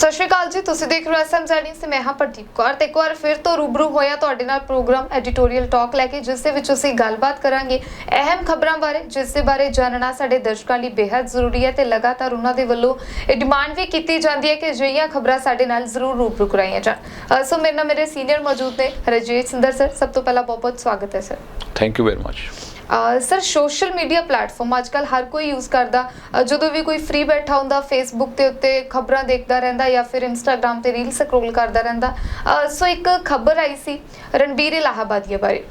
ਸਤਿ ਸ਼੍ਰੀ ਅਕਾਲ ਜੀ, ਤੁਸੀਂ ਦੇਖ ਰਹੇ ਹੋ ਐਸਐਮ ਜ਼ੈਡੀ ਸੇ, ਮੈਂ ਹਾਂ ਪ੍ਰਦੀਪ ਕੌਰ ਤੇ ਇੱਕ ਵਾਰ ਫਿਰ ਤੋਂ ਰੂਬਰੂ ਹੋਇਆ ਤੁਹਾਡੇ ਨਾਲ ਪ੍ਰੋਗਰਾਮ ਐਡੀਟੋਰੀਅਲ ਟਾਕ ਲੈ ਕੇ, ਜਿਸ ਦੇ ਵਿੱਚ ਅਸੀਂ ਗੱਲਬਾਤ ਕਰਾਂਗੇ ਅਹਿਮ ਖਬਰਾਂ ਬਾਰੇ, ਜਿਸ ਦੇ ਬਾਰੇ ਜਾਣਨਾ ਸਾਡੇ ਦਰਸ਼ਕਾਂ ਲਈ ਬੇहद ਜ਼ਰੂਰੀ ਹੈ ਤੇ ਲਗਾਤਾਰ ਉਹਨਾਂ ਦੇ ਵੱਲੋਂ ਇਹ ਡਿਮਾਂਡ ਵੀ ਕੀਤੀ ਜਾਂਦੀ ਹੈ ਕਿ ਅਜਿਹੀਆਂ ਖਬਰਾਂ ਸਾਡੇ ਨਾਲ ਜ਼ਰੂਰ ਰੂਬਰੂ ਕਰਾਈਆਂ ਜਾਣ। ਸੋ ਮੇਰੇ ਨਾਲ ਮੇਰੇ ਸੀਨੀਅਰ ਮੌਜੂਦ ਨੇ ਰਜੀਤ ਸਿੰਦਰ ਸਰ, ਸਭ ਤੋਂ ਪਹਿਲਾਂ ਬਹੁਤ ਬਹੁਤ ਸਵਾਗਤ ਹੈ sir. Thank you very much sir social media platform ਅੱਜਕੱਲ ਹਰ ਕੋਈ ਯੂਜ਼ ਕਰਦਾ। ਜਦੋਂ ਵੀ ਕੋਈ ਫ੍ਰੀ ਬੈਠਾ ਹੁੰਦਾ ਫੇਸਬੁੱਕ ਦੇ ਉੱਤੇ ਖਬਰਾਂ ਦੇਖਦਾ ਰਹਿੰਦਾ ਜਾਂ ਫਿਰ ਇੰਸਟਾਗ੍ਰam ਤੇ ਰੀਲ ਸਕਰੋਲ ਕਰਦਾ ਰਹਿੰਦਾ। ਸੋ ਇੱਕ ਖਬਰ ਆਈ ਸੀ ਰਣਬੀਰ ਇਲਾਹਾਬਾਦੀਆ ਬਾਰੇ।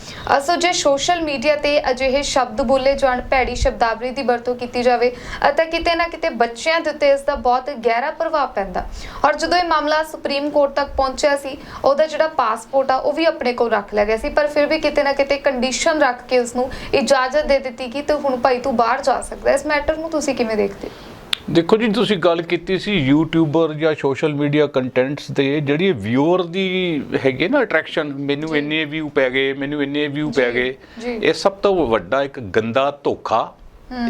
ਸੋ ਜੇ ਸੋਸ਼ਲ ਮੀਡੀਆ ਤੇ ਅਜਿਹੇ ਸ਼ਬਦ ਬੋਲੇ ਜਾਣ, ਭੈੜੀ ਸ਼ਬਦਾਵਲੀ ਦੀ ਵਰਤੋਂ ਕੀਤੀ ਜਾਵੇ ਤਾਂ ਕਿਤੇ ਨਾ ਕਿਤੇ ਬੱਚਿਆਂ ਦੇ ਉੱਤੇ ਇਸ ਦਾ ਬਹੁਤ ਗਹਿਰਾ ਪ੍ਰਭਾਵ ਪੈਂਦਾ। ਔਰ ਜਦੋਂ ਇਹ ਮਾਮਲਾ ਸੁਪਰੀਮ ਕੋਰਟ ਤੱਕ ਪਹੁੰਚਿਆ ਸੀ, ਉਹਦਾ ਜਿਹੜਾ ਪਾਸਪੋਰਟ ਆ, ਉਹ ਵੀ ਆਪਣੇ ਕੋਲ ਰੱਖ ਲਿਆ ਗਿਆ ਸੀ, ਪਰ ਫਿਰ ਵੀ ਕਿਤੇ ਨਾ ਕਿਤੇ ਕੰਡੀਸ਼ਨ ਰੱਖ ਕੇ ਉਸ ਨੂੰ ਇਜਾਜ਼ਤ ਦੇ ਦਿੱਤੀ ਕਿ ਤੂੰ ਹੁਣ ਭਾਈ ਤੂੰ ਬਾਹਰ ਜਾ ਸਕਦਾ ਇਸ ਮੈਟਰ ਨੂੰ ਤੁਸੀਂ ਕਿਵੇਂ ਦੇਖਦੇ? ਹੋ? ਦੇਖੋ ਜੀ ਤੁਸੀਂ ਗੱਲ ਕੀਤੀ ਸੀ ਯੂਟਿਊਬਰ ਜਾਂ ਸੋਸ਼ਲ ਮੀਡੀਆ ਕੰਟੈਂਟਸ ਦੇ ਜਿਹੜੀ ਵਿਊਅਰ ਦੀ ਹੈਗੀ ਨਾ ਅਟਰੈਕਸ਼ਨ ਮੈਨੂੰ ਇੰਨੇ ਵਿਊ ਪੈ ਗਏ ਮੈਨੂੰ ਇੰਨੇ ਵਿਊ ਪੈ ਗਏ। ਇਹ ਸਭ ਤੋਂ ਵੱਡਾ ਇੱਕ ਗੰਦਾ ਧੋਖਾ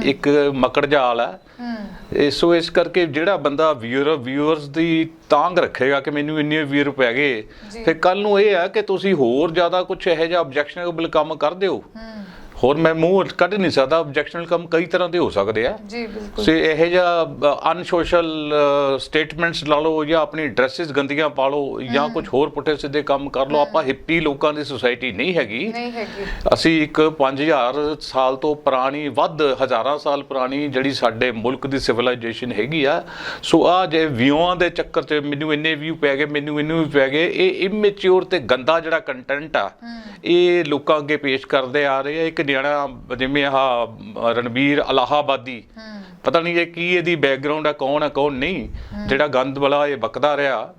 ਇੱਕ ਮਕੜ ਜਾਲ ਹੈ। ਹੂੰ। ਸੋ ਇਸ ਕਰਕੇ ਜਿਹੜਾ ਬੰਦਾ ਵਿਊਅਰ ਵਿਊਅਰਸ ਦੀ ਤਾਂਗ ਰੱਖੇਗਾ ਕਿ ਮੈਨੂੰ ਇੰਨੇ ਵਿਊਅਰ ਪੈ ਗਏ। ਫਿਰ ਕੱਲ ਨੂੰ ਇਹ ਆ ਕਿ ਤੁਸੀਂ ਹੋਰ ਜ਼ਿਆਦਾ ਕੁਝ ਇਹੋ ਜਿਹਾ ਆਬਜੈਕਸ਼ਨੇਬਲ ਕੰਮ ਕਰ ਦਿਓ। ਹੂੰ। ਹੋਰ ਮੈਂ ਮੂੰਹ ਕੱਢ ਨਹੀਂ ਸਕਦਾ ਆਬਜੈਕਸ਼ਨਲ ਕੰਮ ਕਈ ਤਰ੍ਹਾਂ ਦੇ ਹੋ ਸਕਦੇ ਆ। ਜੀ ਬਿਲਕੁਲ। ਸੇ ਇਹ ਜਿਹਾ ਅਨਸੋਸ਼ਲ ਸਟੇਟਮੈਂਟਸ ਲਾ ਲਓ ਜਾਂ ਆਪਣੀ ਡਰੈਸਸ ਗੰਦੀਆਂ ਪਾ ਲਓ ਜਾਂ ਕੁਝ ਹੋਰ ਪੁੱਠੇ ਸਿੱਧੇ ਕੰਮ ਕਰ ਲਓ ਆਪਾਂ ਹਿੱਪੀ ਲੋਕਾਂ ਦੀ ਸੁਸਾਇਟੀ ਨਹੀਂ ਹੈਗੀ। ਨਹੀਂ ਹੈਗੀ। ਅਸੀਂ ਇੱਕ 5000 ਸਾਲ ਤੋਂ ਪੁਰਾਣੀ ਵੱਧ ਹਜ਼ਾਰਾਂ ਸਾਲ ਪੁਰਾਣੀ ਜਿਹੜੀ ਸਾਡੇ ਮੁਲਕ ਦੀ ਸਿਵਲਾਈਜੇਸ਼ਨ ਹੈਗੀ ਆ ਸੋ ਆ ਜੇ ਵਿਊਆਂ ਦੇ ਚੱਕਰ 'ਚ ਮੈਨੂੰ ਇੰਨੇ ਵਿਊ ਪੈ ਗਏ ਮੈਨੂੰ ਇੰਨੇ ਵੀ ਪੈ ਗਏ ਇਹ ਇਮੈਚੁਰ ਤੇ ਗੰਦਾ ਜਿਹੜਾ ਕੰਟੈਂਟ ਆ ਇਹ ਲੋਕਾਂ ਅੱਗੇ ਪੇਸ਼ ਕਰਦੇ ਆ ਰਹੇ ਆ ਇੱਕ ਨਿਆਣਾ ਜਿਵੇਂ ਆਹ ਰਣਬੀਰ ਅਲਾਹਾਬਾਦੀ। ਪਤਾ ਨਹੀਂ ਇਹ ਕੀ ਇਹਦੀ ਬੈਕਗ੍ਰਾਉਂਡ ਆ ਕੌਣ ਆ ਕੌਣ ਨਹੀਂ। ਜਿਹੜਾ ਗੰਦ ਵਾਲਾ ਇਹ ਬਕਦਾ ਰਿਹਾ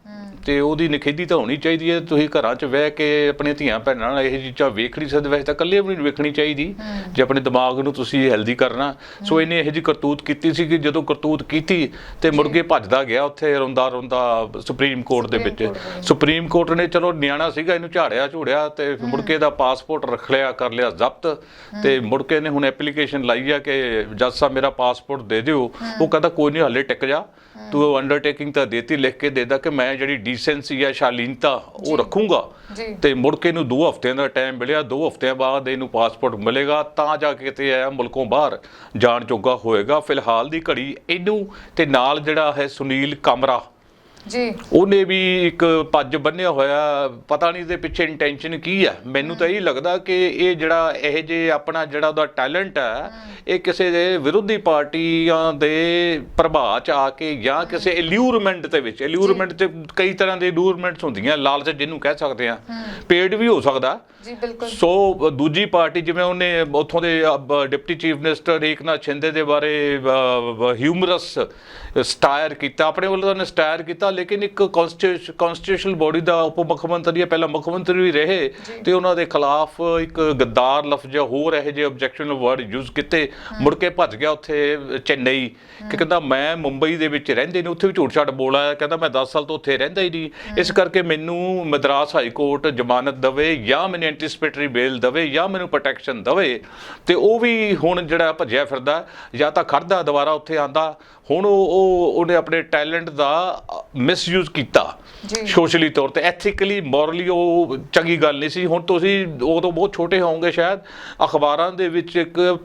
ਤੇ ਉਹਦੀ ਨਿਖੇਧੀ ਤਾਂ ਹੋਣੀ ਚਾਹੀਦੀ ਹੈ। ਤੁਸੀਂ ਘਰਾਂ 'ਚ ਬਹਿ ਕੇ ਆਪਣੀਆਂ ਧੀਆਂ ਭੈਣਾਂ ਨਾਲ ਇਹ ਚੀਜ਼ਾਂ ਵੇਖ ਨਹੀਂ ਸਕਦੇ। ਵੈਸੇ ਤਾਂ ਇਕੱਲੇ ਵੀ ਨਹੀਂ ਵੇਖਣੀ ਚਾਹੀਦੀ। ਜੇ ਆਪਣੇ ਦਿਮਾਗ ਨੂੰ ਤੁਸੀਂ ਹੈਲਦੀ ਕਰਨਾ। ਸੋ ਇਹਨੇ ਇਹੋ ਜਿਹੀ ਕਰਤੂਤ ਕੀਤੀ ਸੀ ਕਿ ਜਦੋਂ ਕਰਤੂਤ ਕੀਤੀ ਤੇ ਮੁੜ ਕੇ ਭੱਜਦਾ ਗਿਆ ਉੱਥੇ ਰੋਂਦਾ ਰੋਂਦਾ ਸੁਪਰੀਮ ਕੋਰਟ ਦੇ ਵਿੱਚ। ਦੇ। ਸੁਪਰੀਮ ਕੋਰਟ ਨੇ ਚਲੋ ਨਿਆਣਾ ਸੀਗਾ ਇਹਨੂੰ ਝਾੜਿਆ ਝੂੜਿਆ ਤੇ ਮੁੜ ਕੇ ਇਹਦਾ ਪਾਸਪੋਰਟ ਰੱਖ ਲਿਆ ਕਰ ਲਿਆ ਜ਼ਬਤ ਤੇ ਮੁੜ ਕੇ ਇਹਨੇ ਹੁਣ ਐਪਲੀਕੇਸ਼ਨ ਲਾਈ ਆ ਕਿ ਜੱਜ ਸਾਹਿਬ ਮੇਰਾ ਪਾਸਪੋਰਟ ਦੇ ਦਿਓ। ਉਹ ਕਹਿੰਦਾ ਕੋਈ ਨਹੀਂ ਹੱਲੇ ਟਿਕ ਜਾ। ਤੂੰ ਅੰਡਰਟੇਕਿੰਗ ਤਾਂ ਦੇਤੀ ਲਿਖ ਕੇ ਦੇਦਾ ਕਿ ਮੈਂ ਜਿਹੜੀ ਡੀਸੈਂਸੀ ਆ ਸ਼ਾਲੀਨਤਾ ਉਹ ਰੱਖੂੰਗਾ। ਤੇ ਮੁੜ ਕੇ ਇਹਨੂੰ 2 ਹਫ਼ਤਿਆਂ ਦਾ ਟਾਈਮ ਮਿਲਿਆ 2 ਹਫ਼ਤਿਆਂ ਬਾਅਦ ਇਹਨੂੰ ਪਾਸਪੋਰਟ ਮਿਲੇਗਾ ਤਾਂ ਜਾ ਕੇ ਕਿਤੇ ਆਇਆ ਮੁਲਕੋਂ ਬਾਹਰ ਜਾਣ ਜੋਗਾ ਹੋਏਗਾ। ਫਿਲਹਾਲ ਦੀ ਘੜੀ ਇਹਨੂੰ ਤੇ ਨਾਲ ਜਿਹੜਾ ਹੈ ਸੁਨੀਲ ਕਮਰਾ ਜੀ। ਉਹਨੇ ਵੀ ਇੱਕ ਪੱਜ ਬੰਨਿਆ ਹੋਇਆ। ਪਤਾ ਨਹੀਂ ਇਹਦੇ ਪਿੱਛੇ ਇੰਟੈਂਸ਼ਨ ਕੀ ਹੈ ਮੈਨੂੰ ਤਾਂ ਇਹ ਲੱਗਦਾ ਕਿ ਇਹ ਜਿਹੜਾ ਇਹ ਜੇ ਆਪਣਾ ਜਿਹੜਾ ਉਹਦਾ ਟੈਲੈਂਟ ਹੈ। ਇਹ ਕਿਸੇ ਦੇ ਵਿਰੋਧੀ ਪਾਰਟੀਆਂ ਦੇ ਪ੍ਰਭਾਵ ਚ ਆ ਕੇ ਜਾਂ ਕਿਸੇ ਇਲੂਰਮੈਂਟ ਦੇ ਵਿੱਚ। ਇਲੂਰਮੈਂਟ ਤੇ ਕਈ ਤਰ੍ਹਾਂ ਦੇ ਇਲੂਰਮੈਂਟਸ ਹੁੰਦੀਆਂ ਲਾਲਚ ਜਿਹਨੂੰ ਕਹਿ ਸਕਦੇ ਆ। ਪੇਡ ਵੀ ਹੋ ਸਕਦਾ। ਜੀ ਬਿਲਕੁਲ। ਸੋ ਦੂਜੀ ਪਾਰਟੀ ਜਿਵੇਂ ਉਹਨੇ ਉੱਥੋਂ ਦੇ deputy chief minister Eknath Shinde ਦੇ ਬਾਰੇ ਹਿਊਮਰਸ ਸਟਾਇਰ ਕੀਤਾ। ਆਪਣੇ ਵੱਲੋਂ ਉਹਨੇ ਸਟਾਇਰ ਕੀਤਾ। ਲੇਕਿਨ ਇੱਕ ਕਨਸਟੀਟਿਊਸ਼ਨਲ ਬੋਡੀ ਦਾ ਉਪ ਮੁੱਖ ਮੰਤਰੀ ਹੈ ਪਹਿਲਾਂ ਮੁੱਖ ਮੰਤਰੀ ਵੀ ਰਹੇ ਤੇ ਉਹਨਾਂ ਦੇ ਖਿਲਾਫ ਇੱਕ ਗੱਦਾਰ ਲਫ਼ਜ਼ ਜਾਂ ਹੋਰ ਇਹੋ ਜਿਹੇ ਆਬਜੈਕਸ਼ਨਲ ਵਰਡ ਯੂਜ਼ ਕੀਤੇ। ਮੁੜ ਕੇ ਭੱਜ ਗਿਆ ਉੱਥੇ ਚੇਨਈ। ਕਿ ਕਹਿੰਦਾ ਮੈਂ ਮੁੰਬਈ ਦੇ ਵਿੱਚ ਰਹਿੰਦੇ ਨੇ ਉੱਥੇ ਵੀ ਝੂਠ ਛਾਟ ਬੋਲਿਆ ਕਹਿੰਦਾ ਮੈਂ 10 ਸਾਲ ਤੋਂ ਉੱਥੇ ਰਹਿੰਦਾ ਹੀ ਨਹੀਂ। ਇਸ ਕਰਕੇ ਮੈਨੂੰ ਮਦਰਾਸ ਹਾਈ ਕੋਰਟ ਜ਼ਮਾਨਤ ਦਵੇ ਜਾਂ ਮੈਨੂੰ ਐਂਟੀਸਪੇਟਰੀ ਬੇਲ ਦਵੇ ਜਾਂ ਮੈਨੂੰ ਪ੍ਰੋਟੈਕਸ਼ਨ ਦਵੇ। ਤੇ ਉਹ ਵੀ ਹੁਣ ਜਿਹੜਾ ਭੱਜਿਆ ਫਿਰਦਾ ਜਾਂ ਤਾਂ ਖੜਦਾ ਦੁਬਾਰਾ ਉੱਥੇ ਆਂਦਾ ਹੁਣ ਉਹ- ਉਹਨੇ ਆਪਣੇ ਟੈਲੈਂਟ ਦਾ ਮਿਸਯੂਜ਼ ਕੀਤਾ। ਸੋਸ਼ਲੀ ਤੌਰ ਤੇ। ਐਥੀਕਲੀ ਮੋਰਲੀ ਉਹ ਚੰਗੀ ਗੱਲ ਨਹੀਂ ਸੀ। ਹੁਣ ਤੁਸੀਂ ਉਦੋਂ ਬਹੁਤ ਛੋਟੇ ਹੋਵੋਗੇ ਸ਼ਾਇਦ। ਅਖਬਾਰਾਂ ਦੇ ਵਿੱਚ ਇੱਕ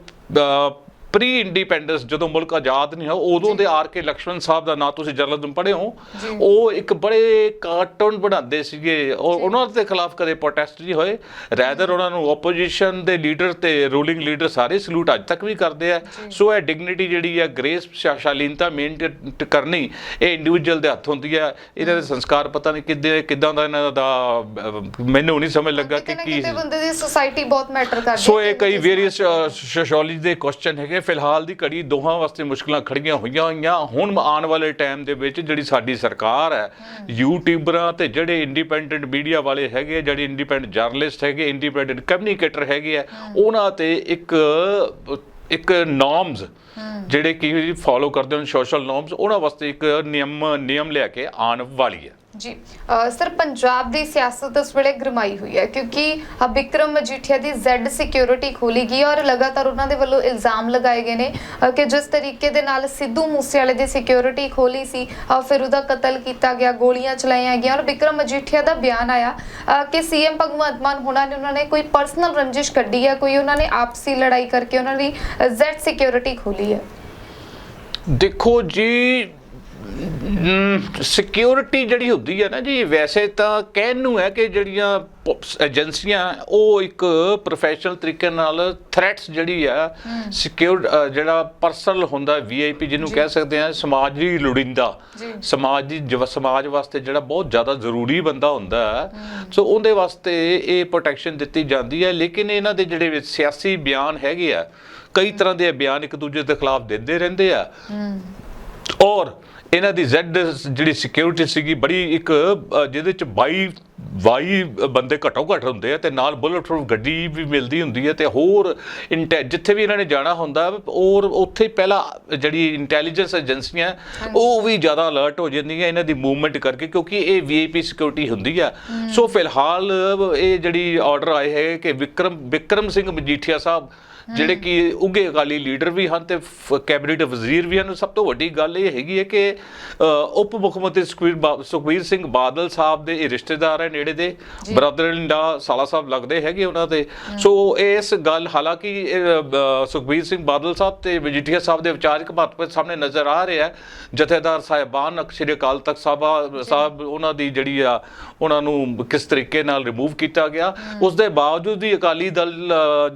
ਪ੍ਰੀ ਇੰਡੀਪੈਂਡੈਂਸ ਜਦੋਂ ਮੁਲਕ ਆਜ਼ਾਦ ਨਹੀਂ ਹੋਇਆ ਉਦੋਂ ਦੇ ਆਰ ਕੇ ਲਕਸ਼ਮਣ ਸਾਹਿਬ ਦਾ ਨਾਂ ਤੁਸੀਂ ਜਰਨਲਿਜ਼ਮ ਪੜ੍ਹੇ ਹੋ। ਉਹ ਇੱਕ ਬੜੇ ਕਾਰਟੂਨ ਬਣਾਉਂਦੇ ਸੀਗੇ। ਔਰ ਉਹਨਾਂ ਦੇ ਖਿਲਾਫ ਕਦੇ ਪ੍ਰੋਟੈਸਟ ਨਹੀਂ ਹੋਏ। ਰੈਦਰ ਉਹਨਾਂ ਨੂੰ ਆਪੋਜੀਸ਼ਨ ਦੇ ਲੀਡਰ ਤੇ ਰੂਲਿੰਗ ਲੀਡਰ ਸਾਰੇ ਸਲੂਟ ਅੱਜ ਤੱਕ ਵੀ ਕਰਦੇ ਆ। ਸੋ ਇਹ ਡਿਗਨਿਟੀ ਜਿਹੜੀ ਹੈ ਗ੍ਰੇਸ ਸ਼ਾਲੀਨਤਾ ਮੇਨਟੇਨ ਕਰਨੀ ਇਹ ਇੰਡੀਵਿਜੂਅਲ ਦੇ ਹੱਥ ਹੁੰਦੀ ਹੈ ਇਹਨਾਂ ਦੇ ਸੰਸਕਾਰ ਪਤਾ ਨਹੀਂ ਕਿੱਦਾਂ ਕਿੱਦਾਂ ਦਾ ਇਹਨਾਂ ਦਾ ਮੈਨੂੰ ਨਹੀਂ ਸਮਝ ਲੱਗਾ ਕਿ ਕੀ ਬੰਦੇ ਦੀ ਸੋਸਾਇਟੀ ਬਹੁਤ ਮੈਟਰ ਕਰਦੀ ਸੋ ਹੈ ਇਹ ਕਈ ਵੇਰੀਅਸ ਸੋਸ਼ੀਓਲੋਜੀ ਦੇ ਕੁਐਸਚਨ ਹੈਗੇ। ਫਿਲਹਾਲ ਦੀ ਘੜੀ ਦੋਹਾਂ ਵਾਸਤੇ ਮੁਸ਼ਕਲਾਂ ਖੜੀਆਂ ਹੋਈਆਂ ਹੋਈਆਂ। ਹੁਣ ਆਉਣ ਵਾਲੇ ਟਾਈਮ ਦੇ ਵਿੱਚ ਜਿਹੜੀ ਸਾਡੀ ਸਰਕਾਰ ਹੈ ਯੂਟਿਊਬਰਾਂ ਤੇ ਜਿਹੜੇ ਇੰਡੀਪੈਂਡੈਂਟ ਮੀਡੀਆ ਵਾਲੇ ਹੈਗੇ ਜਿਹੜੇ ਇੰਡੀਪੈਂਡੈਂਟ ਜਰਨਲਿਸਟ ਹੈਗੇ ਇੰਡੀਪੈਂਡੈਂਟ ਕਮਿਊਨੀਕੇਟਰ ਹੈਗੇ ਆ, ਉਹਨਾਂ ਤੇ ਇੱਕ ਇੱਕ ਨਾਰਮਸ ਜਿਹੜੇ ਕਿ ਫਾਲੋ ਕਰਦੇ ਹਨ ਸੋਸ਼ਲ ਨਾਰਮਸ ਉਹਨਾਂ ਵਾਸਤੇ ਇੱਕ ਨਿਯਮ ਨਿਯਮ ਲਿਆ ਕੇ ਆਉਣ ਵਾਲੀ ਹੈ। ਜੀ ਸਰ ਪੰਜਾਬ ਦੀ ਸਿਆਸਤ ਇਸ ਵੇਲੇ ਗਰਮਾਈ ਹੋਈ ਹੈ ਕਿਉਂਕਿ ਬਿਕਰਮ ਮਜੀਠੀਆ ਦੀ ਜ਼ੈਡ ਸਿਕਿਉਰਿਟੀ ਖੋਲੀ ਗਈ ਔਰ ਲਗਾਤਾਰ ਉਹਨਾਂ ਦੇ ਵੱਲੋਂ ਇਲਜ਼ਾਮ ਲਗਾਏ ਗਏ ਨੇ ਕਿ ਜਿਸ ਤਰੀਕੇ ਦੇ ਨਾਲ ਸਿੱਧੂ ਮੂਸੇਵਾਲੇ ਦੀ ਸਿਕਿਉਰਿਟੀ ਖੋਲੀ ਸੀ ਫਿਰ ਉਹਦਾ ਕਤਲ ਕੀਤਾ ਗਿਆ ਗੋਲੀਆਂ ਚਲਾਈਆਂ ਗਈਆਂ ਔਰ ਬਿਕਰਮ ਮਜੀਠੀਆ ਦਾ ਬਿਆਨ ਆਇਆ ਅ, ਕਿ ਸੀਐਮ ਭਗਵੰਤ ਮਾਨ ਹੁਣਾਂ ਨੇ ਉਹਨਾਂ ਨੇ ਕੋਈ ਪਰਸਨਲ ਰੰਜਿਸ਼ ਕੱਢੀ ਹੈ ਕੋਈ ਉਹਨਾਂ ਨੇ ਆਪਸੀ ਲੜਾਈ ਕਰਕੇ ਉਹਨਾਂ ਦੀ ਜ਼ੈਡ ਸਿਕਿਉਰਿਟੀ ਖੋਲੀ ਹੈ। ਦੇਖੋ ਜੀ ਸਿਕਿਉਰਿਟੀ ਜਿਹੜੀ ਹੁੰਦੀ ਹੈ ਨਾ ਜੀ ਵੈਸੇ ਤਾਂ ਕਹਿਣ ਨੂੰ ਹੈ ਕਿ ਜਿਹੜੀਆਂ ਏਜੰਸੀਆਂ ਉਹ ਇੱਕ ਪ੍ਰੋਫੈਸ਼ਨਲ ਤਰੀਕੇ ਨਾਲ ਥ੍ਰੈਟਸ ਜਿਹੜੀ ਆ ਸਿਕਿਉਰ ਜਿਹੜਾ ਪਰਸਨਲ ਹੁੰਦਾ ਵੀਆਈਪੀ ਜਿਹਨੂੰ ਕਹਿ ਸਕਦੇ ਆ ਸਮਾਜੀ ਲੋੜਿੰਦਾ। ਜੀ। ਸਮਾਜ ਦੀ ਸਮਾਜ ਵਾਸਤੇ ਜਿਹੜਾ ਬਹੁਤ ਜ਼ਿਆਦਾ ਜ਼ਰੂਰੀ ਬੰਦਾ ਹੁੰਦਾ ਸੋ ਉਹਦੇ ਵਾਸਤੇ ਇਹ ਪ੍ਰੋਟੈਕਸ਼ਨ ਦਿੱਤੀ ਜਾਂਦੀ ਹੈ ਲੇਕਿਨ ਇਹਨਾਂ ਦੇ ਜਿਹੜੇ ਸਿਆਸੀ ਬਿਆਨ ਹੈਗੇ ਆ ਕਈ ਤਰ੍ਹਾਂ ਦੇ ਬਿਆਨ ਇੱਕ ਦੂਜੇ ਦੇ ਖਿਲਾਫ ਦਿੰਦੇ ਰਹਿੰਦੇ ਆ। ਔਰ ਇਹਨਾਂ ਦੀ ਜ਼ੈਡ ਜਿਹੜੀ ਸਿਕਿਉਰਿਟੀ ਸੀਗੀ ਬੜੀ ਇੱਕ ਜਿਹਦੇ ਚ 22 22 ਬੰਦੇ ਘੱਟੋ ਘੱਟ ਹੁੰਦੇ ਆ ਤੇ ਨਾਲ ਬੁਲਟ ਪ੍ਰੂਫ ਗੱਡੀ ਵੀ ਮਿਲਦੀ ਹੁੰਦੀ ਹੈ ਤੇ ਹੋਰ ਇੰਟੈ- ਜਿੱਥੇ ਵੀ ਇਹਨਾਂ ਨੇ ਜਾਣਾ ਹੁੰਦਾ ਔਰ ਉੱਥੇ ਪਹਿਲਾਂ ਜਿਹੜੀ ਇੰਟੈਲੀਜੈਂਸ ਏਜੰਸੀਆਂ ਉਹ ਵੀ ਜ਼ਿਆਦਾ ਅਲਰਟ ਹੋ ਜਾਂਦੀਆਂ ਇਹਨਾਂ ਦੀ ਮੂਵਮੈਂਟ ਕਰਕੇ ਕਿਉਂਕਿ ਇਹ ਵੀਆਈਪੀ ਸਿਕਿਉਰਿਟੀ ਹੁੰਦੀ ਆ। ਸੋ ਫਿਲਹਾਲ ਇਹ ਜਿਹੜੀ ਆਰਡਰ ਆਏ ਹੈ ਕਿ ਵਿਕਰਮ ਵਿਕਰਮ ਸਿੰਘ ਮਜੀਠੀਆ ਸਾਹਿਬ ਜਿਹੜੇ ਕਿ ਉੱਘੇ ਅਕਾਲੀ ਲੀਡਰ ਵੀ ਹਨ ਤੇ ਕੈਬਨਿਟ ਵਜ਼ੀਰ ਵੀ ਹਨ ਸਭ ਤੋਂ ਵੱਡੀ ਗੱਲ ਇਹ ਹੈਗੀ ਹੈ ਕਿ ਉਪ ਮੁੱਖ ਮੰਤਰੀ ਸੁਖਬੀਰ ਸਿੰਘ ਬਾਦਲ ਸਾਹਿਬ ਦੇ ਇਹ ਰਿਸ਼ਤੇਦਾਰ ਹੈ ਨੇੜੇ ਦੇ ਬ੍ਰਦਰ ਲਾ ਸਾਲਾ ਸਾਹਿਬ ਲੱਗਦੇ ਹੈਗੇ ਉਹਨਾਂ ਦੇ। ਸੋ ਇਸ ਗੱਲ ਹਾਲਾਂਕਿ ਸੁਖਬੀਰ ਸਿੰਘ ਬਾਦਲ ਸਾਹਿਬ ਤੇ ਮਜੀਠੀਆ ਸਾਹਿਬ ਦੇ ਵਿਚਾਰਕ ਮਹੱਤਵ ਸਾਹਮਣੇ ਨਜ਼ਰ ਆ ਰਿਹਾ ਜਥੇਦਾਰ ਸਾਹਿਬਾਨ ਸ਼੍ਰੀ ਅਕਾਲ ਤਖਤ ਸਾਹਿਬਾ ਸਾਹਿਬ ਉਹਨਾਂ ਦੀ ਜਿਹੜੀ ਆ ਉਹਨਾਂ ਨੂੰ ਕਿਸ ਤਰੀਕੇ ਨਾਲ ਰਿਮੂਵ ਕੀਤਾ ਗਿਆ। ਉਸ ਦੇ ਬਾਵਜੂਦ ਵੀ ਅਕਾਲੀ ਦਲ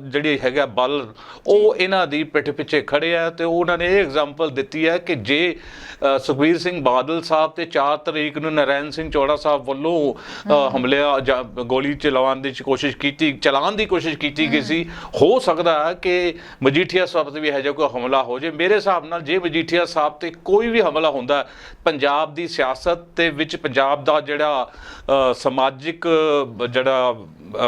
ਜਿਹੜੀ ਹੈਗਾ ਬਲ ਉਹ ਇਹਨਾਂ ਦੀ ਪਿੱਠ ਪਿੱਛੇ ਖੜੇ ਆ ਤੇ ਉਹਨਾਂ ਨੇ ਇਹ ਐਗਜ਼ਾਮਪਲ ਦਿੱਤੀ ਹੈ ਕਿ ਜੇ ਅ, ਸੁਖਬੀਰ ਸਿੰਘ ਬਾਦਲ ਸਾਹਿਬ ਤੇ 4 ਤਰੀਕ ਨੂੰ ਨਰੈਣ ਸਿੰਘ ਚੌੜਾ ਸਾਹਿਬ ਵੱਲੋਂ ਹਮਲਿਆ ਜਾਂ ਗੋਲੀ ਚਲਾਉਣ ਦੀ ਕੋਸ਼ਿਸ਼ ਕੀਤੀ ਚਲਾਉਣ ਦੀ ਕੋਸ਼ਿਸ਼ ਕੀਤੀ ਗਈ ਸੀ। ਹੋ ਸਕਦਾ ਹੈ ਕਿ ਮਜੀਠੀਆ ਸਾਹਿਬ ਤੇ ਵੀ ਇਹੋ ਜਿਹਾ ਕੋਈ ਹਮਲਾ ਹੋ ਜੇ ਮੇਰੇ ਹਿਸਾਬ ਨਾਲ ਜੇ ਮਜੀਠੀਆ ਸਾਹਿਬ ਤੇ ਕੋਈ ਵੀ ਹਮਲਾ ਹੁੰਦਾ ਹੈ, ਪੰਜਾਬ ਦੀ ਸਿਆਸਤ ਦੇ ਵਿੱਚ ਪੰਜਾਬ ਦਾ ਜਿਹੜਾ ਸਮਾਜਿਕ ਜਿਹੜਾ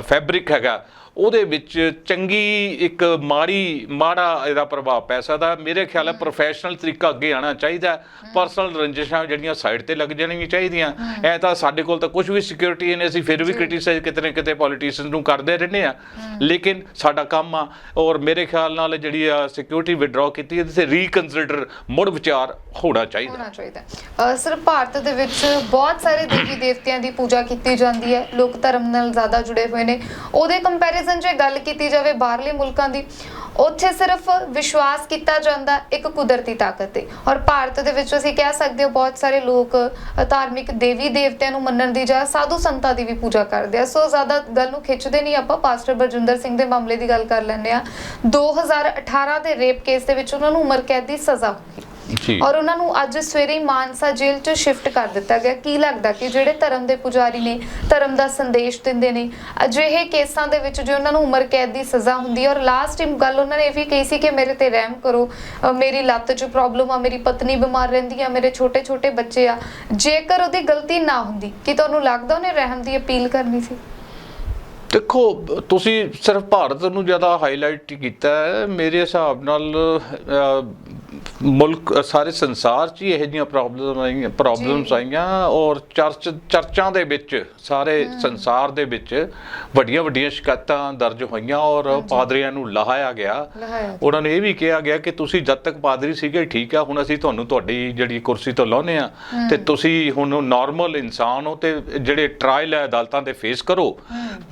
ਫੈਬਰਿਕ ਹੈਗਾ ਉਹਦੇ ਵਿੱਚ ਚੰਗੀ ਇੱਕ ਮਾੜੀ ਮਾੜਾ ਇਹਦਾ ਪ੍ਰਭਾਵ ਪੈ ਸਕਦਾ। ਮੇਰੇ ਖਿਆਲ ਹੈ ਪ੍ਰੋਫੈਸ਼ਨਲ ਤਰੀਕਾ ਅੱਗੇ ਆਣਾ ਚਾਹੀਦਾ ਪਰਸਨਲ ਰੰਜਿਸ਼ਾਂ ਜਿਹੜੀਆਂ ਸਾਈਡ ਤੇ ਲੱਗ ਜਾਣਗੀਆਂ ਚਾਹੀਦੀਆਂ। ਐ ਤਾਂ ਸਾਡੇ ਕੋਲ ਤਾਂ ਕੁਝ ਵੀ ਸਿਕਿਉਰਿਟੀ ਨਹੀਂ ਅਸੀਂ ਫਿਰ ਵੀ ਕ੍ਰਿਟਿਸਾਈਜ਼ ਕਿਤੇ ਨਾ ਕਿਤੇ ਪੋਲੀਟੀਸ਼ੀਅਨਸ ਨੂੰ ਕਰਦੇ ਰਹਿੰਦੇ ਆ ਲੇਕਿਨ ਸਾਡਾ ਕੰਮ ਆ ਔਰ ਮੇਰੇ ਖਿਆਲ ਨਾਲ ਜਿਹੜੀ ਆ ਸਿਕਿਉਰਿਟੀ ਵਿਡਰਾਅ ਕੀਤੀ ਹੈ ਤੇ ਰੀਕਨਸੀਡਰ ਮੁੜ ਵਿਚਾਰ ਹੋਣਾ ਚਾਹੀਦਾ। ਹੋਣਾ ਚਾਹੀਦਾ ਸਰ ਭਾਰਤ ਦੇ ਵਿੱਚ ਬਹੁਤ ਸਾਰੇ ਦੇਵੀ ਦੇਵਤਿਆਂ ਦੀ ਪੂਜਾ ਕੀਤੀ ਜਾਂਦੀ ਹੈ। ਲੋਕ ਧਰਮ ਨਾਲ ਜ਼ਿਆਦਾ ਜੁੜੇ ਹੋਏ ਨੇ। ਉਹਦੇ ਕੰਪੈਰੀਜ਼ਨ 'ਚ ਗੱਲ ਕੀਤੀ ਜਾਵੇ ਬਾਹਰਲੇ ਮੁਲਕਾਂ ਦੀ, ਉੱਥੇ ਸਿਰਫ ਵਿਸ਼ਵਾਸ ਕੀਤਾ ਜਾਂਦਾ ਇੱਕ ਕੁਦਰਤੀ ਤਾਕਤ ਤੇ। ਔਰ ਭਾਰਤ ਦੇ ਵਿੱਚ ਅਸੀਂ ਕਹਿ ਸਕਦੇ ਹਾਂ ਬਹੁਤ ਸਾਰੇ ਲੋਕ ਧਾਰਮਿਕ ਦੇਵੀ ਦੇਵਤਿਆਂ ਨੂੰ ਮੰਨਣ ਦੀ ਜਾਂ ਸਾਧੂ ਸੰਤਾਂ ਦੀ ਵੀ ਪੂਜਾ ਕਰਦੇ ਆ। ਸੋ ਜ਼ਿਆਦਾ ਗੱਲ ਨੂੰ ਖਿੱਚਦੇ ਨਹੀਂ ਆਪਾਂ, ਪਾਸਟਰ ਬਰਜਿੰਦਰ ਸਿੰਘ ਦੇ ਮਾਮਲੇ ਦੀ ਗੱਲ ਕਰ ਲੈਂਦੇ ਆ 2018 ਦੇ ਰੇਪ ਕੇਸ ਦੇ ਵਿੱਚ ਉਹਨਾਂ ਨੂੰ ਉਮਰ ਕੈਦ ਦੀ ਸਜ਼ਾ ਹੋਈ। ਔਰ ਉਹਨਾਂ ਨੂੰ ਅੱਜ ਸਵੇਰੇ ਹੀ ਮਾਨਸਾ ਜੇਲ੍ਹ 'ਚ ਸ਼ਿਫਟ ਕਰ ਦਿੱਤਾ ਗਿਆ। ਕੀ ਲੱਗਦਾ ਕਿ ਜਿਹੜੇ ਧਰਮ ਦੇ ਪੁਜਾਰੀ ਨੇ ਧਰਮ ਦਾ ਸੰਦੇਸ਼ ਦਿੰਦੇ ਨੇ ਅਜਿਹੇ ਕੇਸਾਂ ਦੇ ਵਿੱਚ ਜੋ ਉਹਨਾਂ ਨੂੰ ਉਮਰ ਕੈਦ ਦੀ ਸਜ਼ਾ ਹੁੰਦੀ ਔਰ ਲਾਸਟ ਟਾਈਮ ਗੱਲ ਉਹਨਾਂ ਨੇ ਇਹ ਵੀ ਕਹੀ ਸੀ ਕਿ ਮੇਰੇ ਤੇ ਰਹਿਮ ਕਰੋ। ਮੇਰੀ ਲੱਤ 'ਚ ਪ੍ਰੋਬਲਮ ਆ ਮੇਰੀ ਪਤਨੀ ਬਿਮਾਰ ਰਹਿੰਦੀ ਆ ਮੇਰੇ ਛੋਟੇ-ਛੋਟੇ ਬੱਚੇ ਆ। ਜੇਕਰ ਉਹਦੀ ਗਲਤੀ ਨਾ ਹੁੰਦੀ ਕਿ ਤੁਹਾਨੂੰ ਲੱਗਦਾ ਉਹਨੇ ਰਹਿਮ ਦੀ ਅਪੀਲ ਕਰਨੀ ਸੀ? ਦੇਖੋ ਤੁਸੀਂ ਸਿਰਫ ਭਾਰਤ ਨੂੰ ਜ਼ਿਆਦਾ ਹਾਈਲਾਈਟ ਕੀਤਾ ਹੈ। ਮੇਰੇ ਹਿਸਾਬ ਨਾਲ ਮੁਲਕ ਸਾਰੇ ਸੰਸਾਰ 'ਚ ਹੀ ਇਹੋ ਜਿਹੀਆਂ ਪ੍ਰੋਬਲਮ ਆਈਆਂ ਪ੍ਰੋਬਲਮਸ ਆਈਆਂ ਔਰ ਚਰਚ ਚਰਚਾਂ ਦੇ ਵਿੱਚ ਸਾਰੇ ਸੰਸਾਰ ਦੇ ਵਿੱਚ ਵੱਡੀਆਂ ਵੱਡੀਆਂ ਸ਼ਿਕਾਇਤਾਂ ਦਰਜ ਹੋਈਆਂ ਔਰ ਪਾਦਰੀਆਂ ਨੂੰ ਲਹਾਇਆ ਗਿਆ। ਉਹਨਾਂ ਨੇ ਇਹ ਵੀ ਕਿਹਾ ਗਿਆ ਕਿ ਤੁਸੀਂ ਜਦ ਤੱਕ ਪਾਦਰੀ ਸੀਗੇ ਠੀਕ ਆ ਹੁਣ ਅਸੀਂ ਤੁਹਾਨੂੰ ਤੁਹਾਡੀ ਜਿਹੜੀ ਕੁਰਸੀ ਤੋਂ ਲਾਉਨੇ ਆ ਤੇ ਤੁਸੀਂ ਹੁਣ ਨਾਰਮਲ ਇਨਸਾਨ ਹੋ ਤੇ ਜਿਹੜੇ ਟ੍ਰਾਇਲ ਹੈ ਅਦਾਲਤਾਂ ਦੇ ਫੇਸ ਕਰੋ।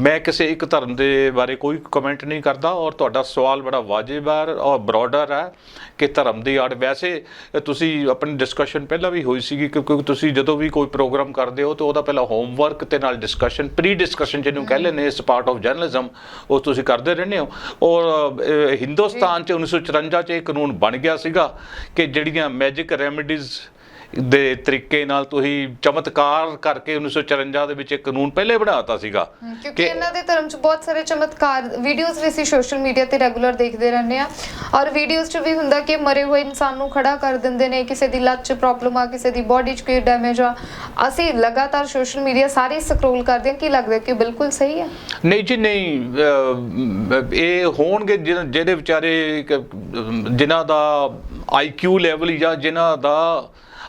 ਮੈਂ ਕਿਸੇ ਇੱਕ ਧਰਮ ਦੇ ਬਾਰੇ ਕੋਈ ਕਮੈਂਟ ਨਹੀਂ ਕਰਦਾ ਔਰ ਤੁਹਾਡਾ ਸਵਾਲ ਬੜਾ ਵਾਜਿਬ ਹੈ ਔਰ ਬ੍ਰੌਡਰ ਹੈ ਕਿ ਧਰਮ ਦੀ ਆੜ। ਵੈਸੇ ਤੁਸੀਂ ਆਪਣੀ ਡਿਸਕਸ਼ਨ ਪਹਿਲਾਂ ਵੀ ਹੋਈ ਸੀਗੀ ਕਿਉਂਕਿ ਤੁਸੀਂ ਜਦੋਂ ਵੀ ਕੋਈ ਪ੍ਰੋਗਰਾਮ ਕਰਦੇ ਹੋ ਤਾਂ ਉਹਦਾ ਪਹਿਲਾਂ ਹੋਮਵਰਕ ਤੇ ਨਾਲ ਡਿਸਕਸ਼ਨ ਪ੍ਰੀ ਡਿਸਕਸ਼ਨ ਜਿਹਨੂੰ ਕਹਿ ਲੈਂਦੇ ਇਸ ਪਾਰਟ ਆਫ ਜਰਨਲਿਜ਼ਮ ਉਹ ਤੁਸੀਂ ਕਰਦੇ ਰਹਿੰਦੇ ਹੋ। ਔਰ ਹਿੰਦੁਸਤਾਨ ਚ 1954 ਚ ਇਹ ਕਾਨੂੰਨ ਬਣ ਗਿਆ ਸੀਗਾ ਕਿ ਜਿਹੜੀਆਂ ਮੈਜਿਕ ਰੈਮੇਡੀਜ਼ ਦੇ ਤਰੀਕੇ ਨਾਲ ਤੁਸੀਂ ਚਮਤਕਾਰ ਕਰਕੇ 1954 ਦੇ ਵਿੱਚ ਇਹ ਕਾਨੂੰਨ ਪਹਿਲੇ ਬਣਾਤਾ ਸੀਗਾ। ਕਿਉਂਕਿ ਇਹਨਾਂ ਦੇ ਧਰਮ 'ਚ ਬਹੁਤ ਸਾਰੇ ਚਮਤਕਾਰ ਵੀਡੀਓਜ਼ ਵੀ ਅਸੀਂ ਸੋਸ਼ਲ ਮੀਡੀਆ ਤੇ ਰੈਗੂਲਰ ਦੇਖਦੇ ਰਹਿੰਦੇ ਆ ਔਰ ਵੀਡੀਓਜ਼ 'ਚ ਵੀ ਹੁੰਦਾ ਕਿ ਮਰੇ ਹੋਏ ਇਨਸਾਨ ਨੂੰ ਖੜਾ ਕਰ ਦਿੰਦੇ ਨੇ ਕਿਸੇ ਦੀ ਲੱਤ 'ਚ ਪ੍ਰੋਬਲਮ ਆ ਕਿਸੇ ਦੀ ਬਾਡੀ 'ਚ ਕੋਈ ਡੈਮੇਜ ਆ। ਅਸੀਂ ਲਗਾਤਾਰ ਸੋਸ਼ਲ ਮੀਡੀਆ ਸਾਰੇ ਸਕਰੋਲ ਕਰਦੇ ਹਾਂ ਕੀ ਲੱਗਦਾ ਕਿ ਬਿਲਕੁਲ ਸਹੀ ਹੈ? ਨਹੀਂ ਜੀ ਨਹੀਂ ਇਹ ਹੋਣਗੇ ਜਿਹਦੇ ਵਿਚਾਰੇ ਇੱਕ, ਜਿਨ੍ਹਾਂ ਦਾ ਆਈਕਿਊ ਲੈਵਲ ਜਾਂ ਜਿਨ੍ਹਾਂ ਦਾ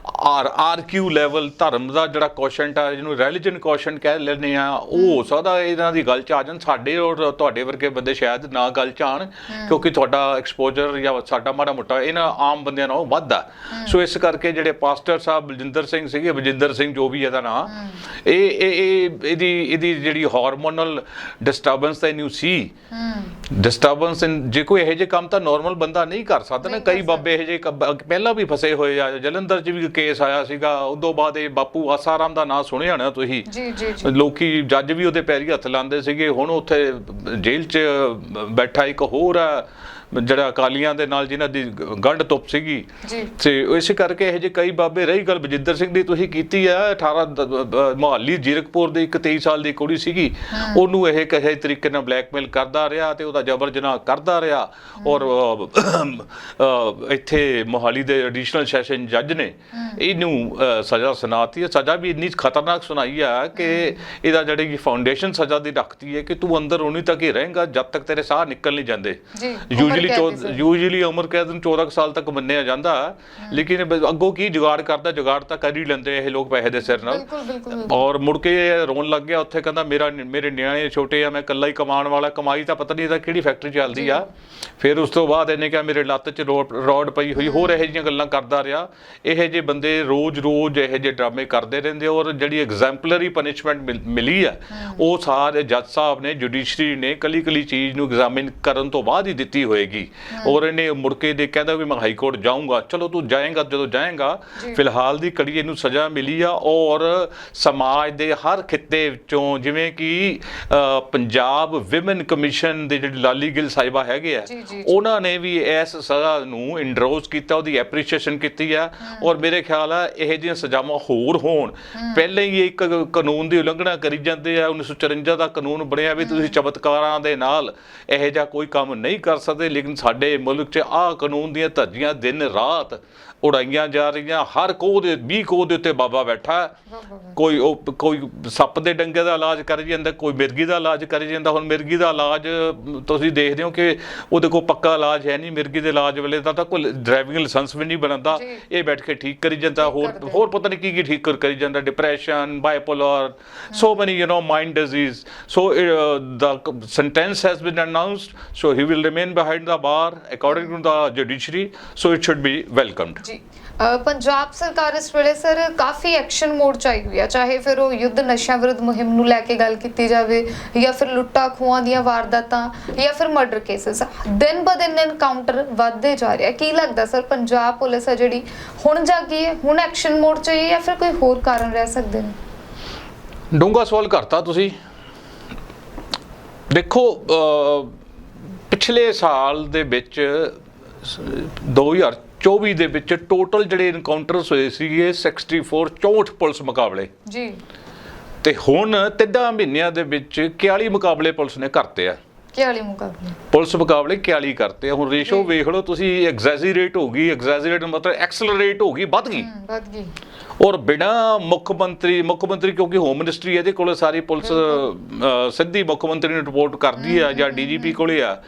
ਆਰ ਆਰਕਿਊ ਲੈਵਲ ਧਰਮ ਦਾ ਜਿਹੜਾ ਕੁਐਸਚਨ ਆ ਜਿਹਨੂੰ ਰਿਲੀਜੀਅਨ ਕੁਐਸਚਨ ਕਹਿ ਲੈਂਦੇ ਆ ਉਹ ਹੋ। ਸਕਦਾ ਇਹਨਾਂ ਦੀ ਗੱਲ ਚ ਆ ਜਾਣ ਸਾਡੇ ਔਰ ਤੁਹਾਡੇ ਵਰਗੇ ਬੰਦੇ ਸ਼ਾਇਦ ਨਾ ਗੱਲ ਚ ਆਣ ਕਿਉਂਕਿ ਤੁਹਾਡਾ ਐਕਸਪੋਜ਼ਰ ਜਾਂ ਸਾਡਾ ਮਾੜਾ ਮੋਟਾ ਇਹਨਾਂ ਆਮ ਬੰਦਿਆਂ ਨਾਲੋਂ ਵੱਧ ਆ। ਸੋ ਇਸ ਕਰਕੇ ਜਿਹੜੇ ਪਾਸਟਰ ਸਾਹਿਬ ਬਲਜਿੰਦਰ ਸਿੰਘ ਸੀਗੇ ਬਲਜਿੰਦਰ ਸਿੰਘ ਜੋ ਵੀ ਇਹਦਾ ਨਾਂ ਇਹ ਇਹ ਇਹ ਇਹਦੀ ਇਹਦੀ ਜਿਹੜੀ ਹਾਰਮੋਨਲ ਡਿਸਟਰਬੈਂਸ ਤਾਂ ਇਹਨੂੰ ਸੀ। ਡਿਸਟਰਬੈਂਸ ਜੇ ਕੋਈ ਇਹੋ ਜਿਹੇ ਕੰਮ ਤਾਂ ਨਾਰਮਲ ਬੰਦਾ ਨਹੀਂ ਕਰ ਸਕਦਾ ਨਾ। ਕਈ ਬਾਬੇ ਇਹੋ ਜਿਹੇ ਪਹਿਲਾਂ ਵੀ ਫਸੇ ਹੋਏ ਆ। ਜਲੰਧਰ 'ਚ ਵੀ ਕੇਸ ਆਇਆ ਸੀਗਾ। ਉਦੋਂ ਬਾਅਦ ਇਹ ਬਾਪੂ ਆਸਾਰਾਮ ਦਾ ਨਾਂ ਸੁਣਿਆ ਹੋਣਾ ਤੁਸੀਂ। ਜੀ ਜੀ ਜੀ। ਲੋਕੀ ਜੱਜ ਵੀ ਉਹਦੇ ਪੈਰੀ ਹੱਥ ਲਾਉਂਦੇ ਸੀਗੇ। ਹੁਣ ਉੱਥੇ ਜੇਲ੍ਹ 'ਚ ਬੈਠਾ ਇੱਕ ਹੋਰ ਆ। ਜਿਹੜਾ ਅਕਾਲੀਆਂ ਦੇ ਨਾਲ ਜਿਨ੍ਹਾਂ ਦੀ ਗੰਢ ਤੁਪ ਸੀਗੀ। ਤੇ ਇਸੇ ਕਰਕੇ ਇਹ ਜੇ ਕਈ ਬਾਬੇ ਰਹੀ ਗੱਲ ਬਜਿੰਦਰ ਸਿੰਘ ਦੀ ਤੁਸੀਂ ਕੀਤੀ ਆ 18 ਦ- ਦ- ਮੁਹਾਲੀ ਜੀਰਕਪੁਰ ਦੀ ਇੱਕ 23 ਸਾਲ ਦੀ ਕੁੜੀ ਸੀਗੀ। ਉਹਨੂੰ ਇਹ ਕਿਸੇ ਤਰੀਕੇ ਨਾਲ ਬਲੈਕਮੇਲ ਕਰਦਾ ਰਿਹਾ ਤੇ ਉਹਦਾ ਜ਼ਬਰ ਜਨਾਹ ਕਰਦਾ ਰਿਹਾ। ਔਰ ਇੱਥੇ ਮੁਹਾਲੀ ਦੇ ਐਡੀਸ਼ਨਲ ਸੈਸ਼ਨ ਜੱਜ ਨੇ। ਇਹਨੂੰ ਸਜ਼ਾ ਸੁਣਾਤੀ ਹੈ। ਸਜ਼ਾ ਵੀ ਇੰਨੀ ਖਤਰਨਾਕ ਸੁਣਾਈ ਆ ਕਿ ਇਹਦਾ ਜਿਹੜੀ ਫਾਊਂਡੇਸ਼ਨ ਸਜ਼ਾ ਦੀ ਰੱਖਤੀ ਹੈ ਕਿ ਤੂੰ ਅੰਦਰ ਉਨੀ ਤੱਕ ਹੀ ਰਹੇਗਾ ਜਦ ਤੱਕ ਤੇਰੇ ਸਾਹ ਨਿਕਲ ਨਹੀਂ ਜਾਂਦੇ। ਜੀ। ਯੂਜੂਲੀ ਯੂਜੂਲੀ ਉਮਰ ਕੈਦ ਨੂੰ 14 ਕੁ ਸਾਲ ਤੱਕ ਮੰਨਿਆ ਜਾਂਦਾ। ਲੇਕਿਨ ਅੱਗੋਂ ਕੀ ਜੁਗਾੜ ਕਰਦਾ ਜੁਗਾੜ ਤਾਂ ਕਰ ਹੀ ਲੈਂਦੇ ਇਹ ਲੋਕ ਪੈਸੇ ਦੇ ਸਿਰ ਨਾਲ। ਔਰ ਮੁੜ ਕੇ ਰੋਣ ਲੱਗ ਗਿਆ ਉੱਥੇ ਕਹਿੰਦਾ ਮੇਰਾ ਮੇਰੇ ਨਿਆਣੇ ਛੋਟੇ ਆ ਮੈਂ ਇਕੱਲਾ ਹੀ ਕਮਾਉਣ ਵਾਲਾ ਕਮਾਈ ਤਾਂ ਪਤਾ ਨਹੀਂ ਇਹਦਾ ਕਿਹੜੀ ਫੈਕਟਰੀ ਚੱਲਦੀ ਆ। ਫਿਰ ਉਸ ਤੋਂ ਬਾਅਦ ਇਹਨੇ ਕਿਹਾ ਮੇਰੇ ਲੱਤ 'ਚ ਰੋਡ ਪਈ ਹੋਈ ਹੋਰ ਇਹੋ ਜਿਹੀਆਂ ਗੱਲਾਂ ਕਰਦਾ ਰਿਹਾ। ਇਹੋ ਜਿਹੇ ਬੰਦੇ ਰੋਜ਼-ਰੋਜ਼ ਇਹੋ ਜਿਹੇ ਡਰਾਮੇ ਕਰਦੇ ਰਹਿੰਦੇ ਔਰ ਜਿਹੜੀ ਐਗਜ਼ੈਂਪਲਰੀ ਪਨਿਸ਼ਮੈਂਟ ਮਿਲੀ ਆ ਉਹ ਸਾਰੇ ਜੱਜ ਸਾਹਿਬ ਨੇ ਜੁਡੀਸ਼ਰੀ ਨੇ ਕਲੀ-ਕਲੀ ਚੀਜ਼ ਨੂੰ ਐਗਜ਼ਾਮਿਨ ਕਰਨ ਤੋਂ ਬਾਅਦ ਹੀ ਦਿੱਤੀ ਹੋਏਗੀ। ਔਰ ਇਹਨੇ ਮੁੜ ਕੇ ਦੇ ਕਹਿੰਦਾ ਵੀ ਮੈਂ ਹਾਈ ਕੋਰਟ ਜਾਊਂਗਾ। ਚਲੋ ਤੂੰ ਜਾਏਂਗਾ ਜਦੋਂ ਜਾਏਂਗਾ ਫਿਲਹਾਲ ਦੀ ਕੜੀ ਇਹਨੂੰ ਸਜ਼ਾ ਮਿਲੀ ਆ ਔਰ ਸਮਾਜ ਦੇ ਹਰ ਖਿੱਤੇ ਵਿੱਚੋਂ ਜਿਵੇਂ ਕਿ ਪੰਜਾਬ ਵਿਮਨ ਕਮਿਸ਼ਨ ਦੇ ਜਿਹੜੇ ਲਾਲੀ ਗਿੱਲ ਸਾਹਿਬਾ ਹੈਗੇ ਆ। ਉਹਨਾਂ ਨੇ ਵੀ ਇਸ ਸਜ਼ਾ ਨੂੰ ਇੰਡਰੋਜ਼ ਕੀਤਾ ਉਹਦੀ ਐਪਰੀਸ਼ੀਏਸ਼ਨ ਕੀਤੀ ਆ। ਔਰ ਮੇਰੇ ਖਿਆਲ ਆ ਇਹ ਜਿਹੀਆਂ ਸਜ਼ਾਵਾਂ ਹੋਰ ਹੋਣ। ਪਹਿਲਾਂ ਹੀ ਇੱਕ ਕਾਨੂੰਨ ਦੀ ਉਲੰਘਣਾ ਕਰੀ ਜਾਂਦੇ ਆ 1954 ਦਾ ਕਾਨੂੰਨ ਬਣਿਆ ਵੀ ਤੁਸੀਂ ਚਮਤਕਾਰਾਂ ਦੇ ਨਾਲ ਇਹੋ ਜਿਹਾ ਕੋਈ ਕੰਮ ਨਹੀਂ ਕਰ ਸਕਦੇ ਲੇਕਿਨ ਸਾਡੇ ਮੁਲਕ 'ਚ ਆਹ ਕਾਨੂੰਨ ਦੀਆਂ ਧੱਜੀਆਂ ਦਿਨ ਰਾਤ ਉਡਾਈਆਂ ਜਾ ਰਹੀਆਂ। ਹਰ ਕੋਹ ਦੇ 20 ਕੋਹ ਦੇ ਉੱਤੇ ਬਾਬਾ ਬੈਠਾ ਹੈ। ਕੋਈ ਉਹ ਕੋਈ ਸੱਪ ਦੇ ਡੰਗੇ ਦਾ ਇਲਾਜ ਕਰੀ ਜਾਂਦਾ ਕੋਈ ਮਿਰਗੀ ਦਾ ਇਲਾਜ ਕਰੀ ਜਾਂਦਾ। ਹੁਣ ਮਿਰਗੀ ਦਾ ਇਲਾਜ ਤੁਸੀਂ ਦੇਖਦੇ ਹੋ ਕਿ ਉਹਦੇ ਕੋਲ ਪੱਕਾ ਇਲਾਜ ਹੈ ਨਹੀਂ। ਮਿਰਗੀ ਦੇ ਇਲਾਜ ਵੇਲੇ ਤਾਂ ਤਾਂ ਕੋਈ ਡਰਾਈਵਿੰਗ ਲਾਇਸੈਂਸ ਵੀ ਨਹੀਂ ਬਣਦਾ। ਇਹ ਬੈਠ ਕੇ ਠੀਕ ਕਰੀ ਜਾਂਦਾ। ਹੋਰ। ਹੋਰ ਪਤਾ ਨਹੀਂ ਕੀ ਕੀ ਠੀਕ ਕਰ ਜਾਂਦਾ। Depression bipolar many you know mind disease. So uh, the sentence has been announced. So he will remain behind the bar according to the judiciary. So it should be welcomed. ਜੀ। ਪੰਜਾਬ ਸਰਕਾਰ ਇਸ ਵੇਲੇ ਸਰ ਕਾਫੀ action mode ਚ ਆਈ ਹੋਈ ਆ। ਚਾਹੇ ਫਿਰ ਉਹ ਯੁੱਧ ਨਸ਼ਾ ਵਿਰੁੱਧ ਮੁਹਿੰਮ ਨੂੰ ਲੈ ਕੇ ਗੱਲ ਕੀਤੀ ਜਾਵੇ ਜਾਂ ਫਿਰ ਲੁੱਟਾ ਖੋਹਾਂ ਦੀਆਂ ਵਾਰਦਾਤਾਂ ਜਾਂ ਫਿਰ ਮਰਡਰ ਕੇਸਸ ਦਿਨ ਬ ਦਿਨ ਐਨਕਾਊਂਟਰ ਵੱਧਦੇ ਜਾ ਰਿਹਾ ਕੀ ਲੱਗਦਾ ਸਰ, ਪੰਜਾਬ ਪੁਲਿਸ ਆ ਜਿਹੜੀ ਹੁਣ ਜਾਗੀ ਹੈ? ਹੁਣ ਐਕਸ਼ਨ ਮੋਡ ਚ ਹੈ ਜਾਂ ਫਿਰ ਕੋਈ ਹੋਰ ਕਾਰਨ ਰਹਿ ਸਕਦੇ ਨੇ? ਡੂੰਗਾ ਸਵਾਲ ਕਰਤਾ ਤੁਸੀਂ। ਦੇਖੋ ਪਿਛਲੇ ਸਾਲ ਦੇ ਵਿੱਚ 2000 24 ਦੇ ਵਿੱਚ ਟੋਟਲ ਜਿਹੜੇ ਇਨਕਾਊਂਟਰਸ ਹੋਏ ਸੀਗੇ 64 64 ਪੁਲਿਸ ਮੁਕਾਬਲੇ। ਜੀ। ਤੇ ਹੁਣ ਤਿੰਨਾਂ ਮਹੀਨਿਆਂ ਦੇ ਵਿੱਚ 41 ਮੁਕਾਬਲੇ ਪੁਲਿਸ ਨੇ ਕਰਤੇ ਆ। 41 ਮੁਕਾਬਲੇ। ਪੁਲਿਸ ਮੁਕਾਬਲੇ 41 ਕਰਤੇ ਆ। ਹੁਣ ਰੇਸ਼ੋ ਵੇਖ ਲਓ ਤੁਸੀਂ ਐਗਜ਼ੈਜਰੇਟ ਹੋ ਗਈ। ਐਗਜ਼ੈਜਰੇਟ ਮਤਲਬ ਐਕਸਲਰੇਟ ਹੋ ਗਈ ਵੱਧ ਗਈ। ਵੱਧ ਗਈ। ਔਰ ਬਿਨਾ ਮੁੱਖ ਮੰਤਰੀ ਮੁੱਖ ਮੰਤਰੀ ਕਿਉਂਕਿ ਹੋਮ ਮਿਨਿਸਟਰੀ ਇਹਦੇ ਕੋਲੇ ਸਾਰੀ ਪੁਲਿਸ ਸਿੱਧੀ ਮੁੱਖ ਮੰਤਰੀ ਨੂੰ ਰਿਪੋਰਟ ਕਰਦੀ ਆ ਜਾਂ ਡੀਜੀਪੀ ਕੋਲੇ ਆ।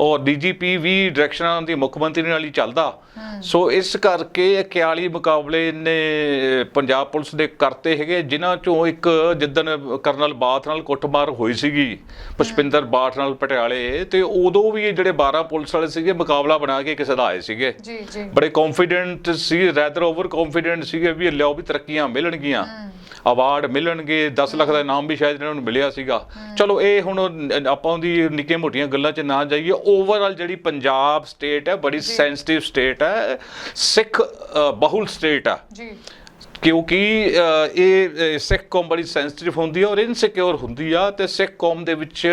ਔਰ ਡੀਜੀਪੀ ਵੀ ਡਾਇਰੈਕਸ਼ਨਾਂ ਦੀ ਮੁੱਖ ਮੰਤਰੀ ਨਾਲ ਹੀ ਚੱਲਦਾ। ਸੋ ਇਸ ਕਰਕੇ ਇਹ 41 ਮੁਕਾਬਲੇ ਨੇ ਪੰਜਾਬ ਪੁਲਿਸ ਦੇ ਕਰਤੇ ਹੈਗੇ ਜਿਨ੍ਹਾਂ ਚੋਂ ਇੱਕ ਜਿੱਦਨ ਕਰਨਲ ਬਾਠ ਨਾਲ ਕੁੱਟਮਾਰ ਹੋਈ ਸੀਗੀ ਪੁਸ਼ਪਿੰਦਰ ਬਾਠ ਨਾਲ ਪਟਿਆਲੇ ਤੇ ਉਦੋਂ ਵੀ ਜਿਹੜੇ 12 ਪੁਲਿਸ ਵਾਲੇ ਸੀਗੇ ਮੁਕਾਬਲਾ ਬਣਾ ਕੇ ਕਿਸੇ ਦਾ ਆਏ ਸੀਗੇ। ਜੀ ਜੀ। ਬੜੇ ਕੌਨਫੀਡੈਂਟ ਸੀ ਰੈਦਰ ਓਵਰ ਕੌਨਫੀਡੈਂਟ ਸੀਗੇ ਵੀ ਲਿਆਓ ਵੀ ਤਰੱਕੀਆਂ ਮਿਲਣਗੀਆਂ। ਅਵਾਰਡ ਮਿਲਣਗੇ 10 ਲੱਖ ਦਾ ਇਨਾਮ ਵੀ ਸ਼ਾਇਦ ਇਹਨਾਂ ਨੂੰ ਮਿਲਿਆ ਸੀਗਾ। ਚਲੋ ਇਹ ਹੁਣ ਆਪਾਂ ਉਹਦੀ ਨਿੱਕੀਆਂ ਮੋਟੀਆਂ ਗੱਲਾਂ 'ਚ ਨਾ ਜਾਈਏ ਓਵਰਆਲ ਜਿਹੜੀ ਪੰਜਾਬ ਸਟੇਟ ਹੈ ਬੜੀ ਸੈਂਸਿਟਿਵ ਸਟੇਟ ਹੈ ਸਿੱਖ ਅ, ਬਹੁਲ ਸਟੇਟ ਆ ਜੀ। ਕਿਉਂਕਿ ਇਹ ਸਿੱਖ ਕੌਮ ਬੜੀ ਸੈਂਸਿਟਿਵ ਹੁੰਦੀ ਹੈ ਔਰ ਇਨਸਿਕਿਉਰ ਹੁੰਦੀ ਆ ਤੇ ਸਿੱਖ ਕੌਮ ਦੇ ਵਿੱਚ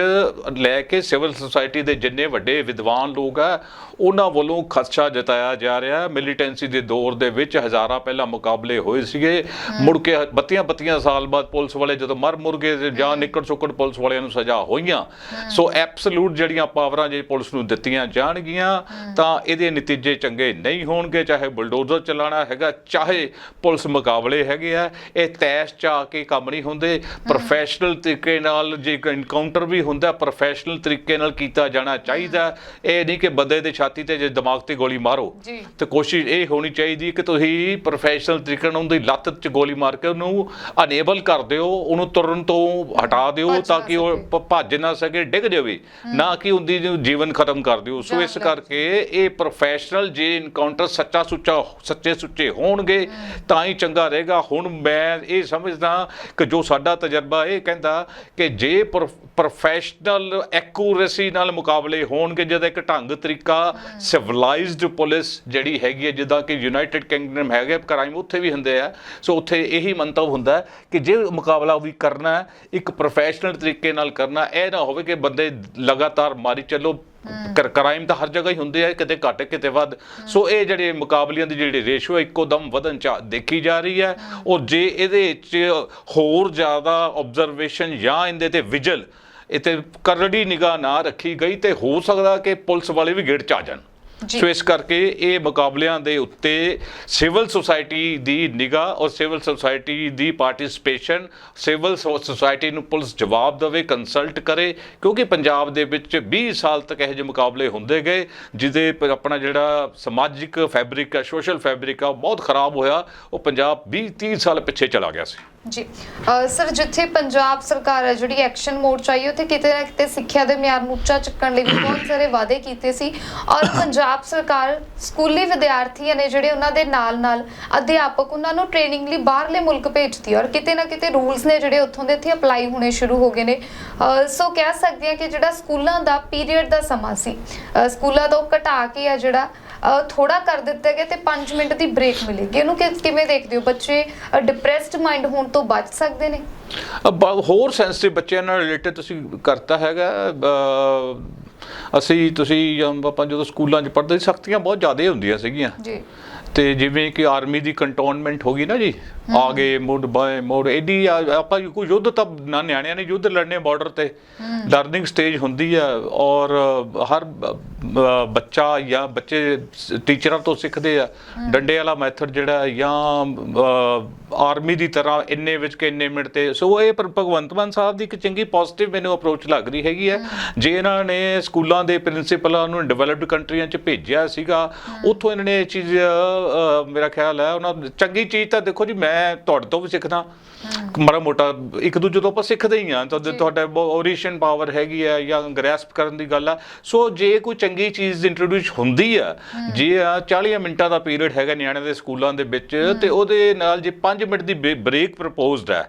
ਲੈ ਕੇ ਸਿਵਲ ਸੁਸਾਇਟੀ ਦੇ ਜਿੰਨੇ ਵੱਡੇ ਵਿਦਵਾਨ ਲੋਕ ਆ ਉਹਨਾਂ ਵੱਲੋਂ ਖਦਸ਼ਾ ਜਤਾਇਆ ਜਾ ਰਿਹਾ ਹੈ। ਮਿਲੀਟੈਂਸੀ ਦੇ ਦੌਰ ਦੇ ਵਿੱਚ ਹਜ਼ਾਰਾਂ ਪਹਿਲਾਂ ਮੁਕਾਬਲੇ ਹੋਏ ਸੀਗੇ। ਮੁੜ ਕੇ ਬੱਤੀਆਂ ਬੱਤੀਆਂ ਸਾਲ ਬਾਅਦ ਪੁਲਿਸ ਵਾਲੇ ਜਦੋਂ ਮਰ ਮੁਰ ਗਏ ਜਾਂ ਨਿਕੜ ਸੁੱਕੜ ਪੁਲਿਸ ਵਾਲਿਆਂ ਨੂੰ ਸਜ਼ਾ ਹੋਈਆਂ। ਸੋ ਐਬਸੋਲੂਟ ਜਿਹੜੀਆਂ ਪਾਵਰਾਂ ਜੇ ਪੁਲਿਸ ਨੂੰ ਦਿੱਤੀਆਂ ਜਾਣਗੀਆਂ ਤਾਂ ਇਹਦੇ ਨਤੀਜੇ ਚੰਗੇ ਨਹੀਂ ਹੋਣਗੇ। ਚਾਹੇ ਬੁਲਡੋਜ਼ਰ ਚਲਾਣਾ ਹੈਗਾ ਚਾਹੇ ਪੁਲਿਸ ਮੁਕਾਬਲੇ ਮੁਕਾਬਲੇ ਹੈਗੇ ਆ ਇਹ ਤੈਸ਼ ਚ ਆ ਕੇ ਕੰਮ ਨਹੀਂ ਹੁੰਦੇ। ਪ੍ਰੋਫੈਸ਼ਨਲ ਤਰੀਕੇ ਨਾਲ ਜੇ ਇਨਕਾਊਂਟਰ ਵੀ ਹੁੰਦਾ ਪ੍ਰੋਫੈਸ਼ਨਲ ਤਰੀਕੇ ਨਾਲ ਕੀਤਾ ਜਾਣਾ ਚਾਹੀਦਾ। ਇਹ ਨਹੀਂ ਕਿ ਬੰਦੇ ਦੇ ਛਾਤੀ ਤੇ ਜੇ ਦਿਮਾਗ ਤੇ ਗੋਲੀ ਮਾਰੋ। ਤੇ ਕੋਸ਼ਿਸ਼ ਇਹ ਹੋਣੀ ਚਾਹੀਦੀ ਕਿ ਤੁਸੀਂ ਪ੍ਰੋਫੈਸ਼ਨਲ ਤਰੀਕੇ ਨਾਲ ਉਹਦੀ ਲੱਤ 'ਚ ਗੋਲੀ ਮਾਰ ਕੇ ਉਹਨੂੰ ਅਨੇਬਲ ਕਰ ਦਿਓ ਉਹਨੂੰ ਤੁਰਨ ਤੋਂ ਹਟਾ ਦਿਓ ਤਾਂ ਕਿ ਉਹ ਭੱਜ ਨਾ ਸਕੇ ਡਿੱਗ ਜਾਵੇ। ਨਾ ਕਿ ਉਹਦੀ ਜੀਵਨ ਖਤਮ ਕਰ ਦਿਓ। ਸੋ ਇਸ ਕਰਕੇ ਇਹ ਪ੍ਰੋਫੈਸ਼ਨਲ ਜੇ ਇਨਕਾਊਂਟਰ ਸੱਚਾ ਸੁੱਚਾ ਸੱਚੇ ਸੁੱਚੇ ਹੋਣਗੇ ਤਾਂ ਹੀ ਚੰਗਾ ਰਹੇਗਾ ਹੁਣ ਮੈਂ ਇਹ ਸਮਝਦਾ ਕਿ ਜੋ ਸਾਡਾ ਤਜਰਬਾ ਇਹ ਕਹਿੰਦਾ ਕਿ ਜੇ ਪ੍ਰੋਫੈਸ਼ਨਲ ਐਕੂਰੇਸੀ ਨਾਲ ਮੁਕਾਬਲੇ ਹੋਣਗੇ ਜਦ ਇੱਕ ਢੰਗ ਤਰੀਕਾ ਸਿਵਲਾਈਜ਼ਡ ਪੁਲਿਸ ਜਿਹੜੀ ਹੈਗੀ ਹੈ, ਜਿੱਦਾਂ ਕਿ ਯੂਨਾਈਟਿਡ ਕਿੰਗਡਮ ਹੈਗੇ ਕ੍ਰਾਈਮ ਉੱਥੇ ਵੀ ਹੁੰਦੇ ਆ। ਸੋ ਉੱਥੇ ਇਹੀ ਮੰਤਵ ਹੁੰਦਾ ਕਿ ਜੇ ਮੁਕਾਬਲਾ ਵੀ ਕਰਨਾ, ਇੱਕ ਪ੍ਰੋਫੈਸ਼ਨਲ ਤਰੀਕੇ ਨਾਲ ਕਰਨਾ, ਇਹ ਨਾ ਹੋਵੇ ਕਿ ਬੰਦੇ ਲਗਾਤਾਰ ਮਾਰੀ ਚੱਲੋ ਕ੍ਰਾਈਮ ਤਾਂ ਹਰ ਜਗ੍ਹਾ ਹੀ ਹੁੰਦੇ ਆ, ਕਿਤੇ ਘੱਟ, ਕਿਤੇ ਵੱਧ। ਸੋ ਇਹ ਜਿਹੜੇ ਮੁਕਾਬਲਿਆਂ ਦੀ ਜਿਹੜੀ ਰੇਸ਼ੋ ਇੱਕੋ ਦਮ ਵਧਣ ਚ ਦੇਖੀ ਜਾ ਰਹੀ ਹੈ। ਔਰ ਜੇ ਇਹਦੇ 'ਚ ਹੋਰ ਜ਼ਿਆਦਾ ਆਬਜ਼ਰਵੇਸ਼ਨ ਜਾਂ ਇਹਦੇ ਤੇ ਵਿਜਲ ਇਹ ਤੇ ਕਰੜੀ ਨਿਗਾਹ ਨਾ ਰੱਖੀ ਗਈ, ਤੇ ਹੋ ਸਕਦਾ ਕਿ ਪੁਲਿਸ ਵਾਲੇ ਵੀ ਗੇੜ ਚ ਆ ਜਾਣ। ਸੋ ਇਸ ਕਰਕੇ ਇਹ ਮੁਕਾਬਲਿਆਂ ਦੇ ਉੱਤੇ ਸਿਵਲ ਸੁਸਾਇਟੀ ਦੀ ਨਿਗਾਹ ਔਰ ਸਿਵਲ ਸੁਸਾਇਟੀ ਦੀ ਪਾਰਟਿਸਿਪੇਸ਼ਨ, ਸਿਵਲ ਸੁਸਾਇਟੀ ਨੂੰ ਪੁਲਿਸ ਜਵਾਬ ਦੇਵੇ ਕੰਸਲਟ ਕਰੇ, ਕਿਉਂਕਿ ਪੰਜਾਬ ਦੇ ਵਿੱਚ 20 ਸਾਲ ਤੱਕ ਇਹੋ ਜਿਹੇ ਮੁਕਾਬਲੇ ਹੁੰਦੇ ਗਏ, ਜਿਹਦੇ ਪ- ਆਪਣਾ ਜਿਹੜਾ ਸਮਾਜਿਕ ਫੈਬਰਿਕ ਆ ਸੋਸ਼ਲ ਫੈਬਰਿਕ ਆ ਉਹ ਬਹੁਤ ਖਰਾਬ ਹੋਇਆ, ਉਹ ਪੰਜਾਬ 20 30 ਸਾਲ ਪਿੱਛੇ ਚਲਾ ਗਿਆ ਸੀ। ਜੀ। ਸਰ, ਜਿੱਥੇ ਪੰਜਾਬ ਸਰਕਾਰ ਹੈ, ਜਿਹੜੀ ਐਕਸ਼ਨ ਮੋਡ ਚਾਹੀਏ ਉੱਥੇ ਕਿਤੇ ਨਾ ਕਿਤੇ ਸਿੱਖਿਆ ਦੇ ਮਿਆਰ ਨੂੰ ਉੱਚਾ ਚੁੱਕਣ ਲਈ ਵੀ ਬਹੁਤ ਸਾਰੇ ਵਾਅਦੇ ਕੀਤੇ ਸੀ। ਔਰ ਪੰਜਾਬ ਸਰਕਾਰ ਸਕੂਲੀ ਵਿਦਿਆਰਥੀਆਂ ਨੇ ਜਿਹੜੇ ਉਹਨਾਂ ਦੇ ਨਾਲ-ਨਾਲ ਅਧਿਆਪਕ, ਉਹਨਾਂ ਨੂੰ ਟ੍ਰੇਨਿੰਗ ਲਈ ਬਾਹਰਲੇ ਮੁਲਕ ਭੇਜਦੀ ਹੈ। ਔਰ ਕਿਤੇ ਨਾ ਕਿਤੇ ਰੂਲਸ ਨੇ ਜਿਹੜੇ ਉੱਥੋਂ ਦੇ ਇੱਥੇ ਅਪਲਾਈ ਹੋਣੇ ਸ਼ੁਰੂ ਹੋ ਗਏ ਨੇ। ਸੋ ਕਹਿ ਸਕਦੇ ਹਾਂ ਕਿ ਜਿਹੜਾ ਸਕੂਲਾਂ ਦਾ ਪੀਰੀਅਡ ਦਾ ਸਮਾਂ ਸੀ ਸਕੂਲਾਂ ਤੋਂ ਘਟਾ ਕੇ ਆ ਜਿਹੜਾ ਥੋੜਾ ਕਰ ਦਿੱਤਾ ਗਿਆ ਤੇ 5 ਮਿੰਟ ਦੀ ਬ੍ਰੇਕ ਮਿਲੇਗੀ। ਇਹਨੂੰ ਕਿਵੇਂ ਦੇਖਦੇ ਹੋ? ਬੱਚੇ ਡਿਪਰੈਸਡ ਮਾਈਂਡ ਹੋਣ ਤੋਂ ਬਚ ਸਕਦੇ ਨੇ? ਹੋਰ ਸੈਂਸਿਟਿਵ ਬੱਚਿਆਂ ਨਾਲ ਰਿਲੇਟਡ ਤੁਸੀਂ ਕਰਤਾ ਹੈਗਾ। ਅਸੀਂ ਤੁਸੀਂ ਆਪਾਂ ਜਦੋਂ ਸਕੂਲਾਂ 'ਚ ਪੜ੍ਹਦੇ ਸੀ ਸਖਤੀਆਂ ਬਹੁਤ ਜ਼ਿਆਦਾ ਹੁੰਦੀਆਂ ਸੀਗੀਆਂ। ਜੀ। ਤੇ ਜਿਵੇਂ ਕਿ ਆਰਮੀ ਦੀ ਕੰਟੋਨਮੈਂਟ ਹੋ ਗਈ ਨਾ ਜੀ ਆ ਗਏ ਮੁੱਢ ਬਾਏ ਮੋੜ ਐਡੀ ਆਪਾਂ ਕੋਈ ਯੁੱਧ ਤਾਂ ਨਾ ਨਿਆਣਿਆਂ ਨੇ ਯੁੱਧ ਲੜਨੇ ਬਾਰਡਰ ਤੇ। ਲਰਨਿੰਗ ਸਟੇਜ ਹੁੰਦੀ ਆ ਔਰ ਹਰ ਬੱਚਾ ਜਾਂ ਬੱਚੇ ਟੀਚਰਾਂ ਤੋਂ ਸਿੱਖਦੇ ਆ। ਡੰਡੇ ਵਾਲਾ ਮੈਥਡ ਜਿਹੜਾ ਜਾਂ ਆਰਮੀ ਦੀ ਤਰ੍ਹਾਂ ਇੰਨੇ ਵਿੱਚ ਕਿ ਇੰਨੇ ਮਿੰਟ ਤੇ। ਸੋ ਇਹ ਪਰ ਭਗਵੰਤ ਮਾਨ ਸਾਹਿਬ ਦੀ ਇੱਕ ਚੰਗੀ ਪੋਜ਼ਿਟਿਵ ਮੈਨੂੰ ਅਪਰੋਚ ਲੱਗ ਰਹੀ ਹੈਗੀ ਹੈ। ਜੇ ਇਹਨਾਂ ਨੇ ਸਕੂਲਾਂ ਦੇ ਪ੍ਰਿੰਸੀਪਲਾਂ ਨੂੰ ਡਿਵੈਲਪਡ ਕੰਟਰੀਆਂ 'ਚ ਭੇਜਿਆ ਸੀਗਾ ਉੱਥੋਂ ਇਹਨਾਂ ਨੇ ਇਹ ਚੀਜ਼ ਮੇਰਾ ਖਿਆਲ ਹੈ ਉਹਨਾਂ ਚੰਗੀ ਚੀਜ਼ ਤਾਂ ਦੇਖੋ ਜੀ ਮੈਂ ਤੁਹਾਡੇ ਤੋਂ ਵੀ ਸਿੱਖਦਾ। ਮਾੜਾ ਮੋਟਾ ਇੱਕ ਦੂਜੇ ਤੋਂ ਆਪਾਂ ਸਿੱਖਦੇ ਹੀ ਆ। ਤਾਂ ਤੁਹਾਡਾ ਓਰੀਸ਼ਨ ਪਾਵਰ ਹੈਗੀ ਆ ਜਾਂ ਗ੍ਰੈਸਪ ਕਰਨ ਦੀ ਗੱਲ ਆ। ਸੋ ਜੇ ਕੋਈ ਚੰਗੀ ਚੀਜ਼ ਇੰਟਰੋਡਿਊਸ ਹੁੰਦੀ ਆ ਜੇ ਆ 40 ਮਿੰਟਾਂ ਦਾ ਪੀਰੀਅਡ ਹੈਗਾ ਨਿਆਣਿਆਂ ਦੇ ਸਕੂਲਾਂ ਦੇ ਵਿੱਚ ਤੇ ਉਹਦੇ ਨਾਲ ਜੇ 5 ਮਿੰਟ ਦੀ ਬ੍ਰੇਕ ਪ੍ਰਪੋਜ਼ਡ ਹੈ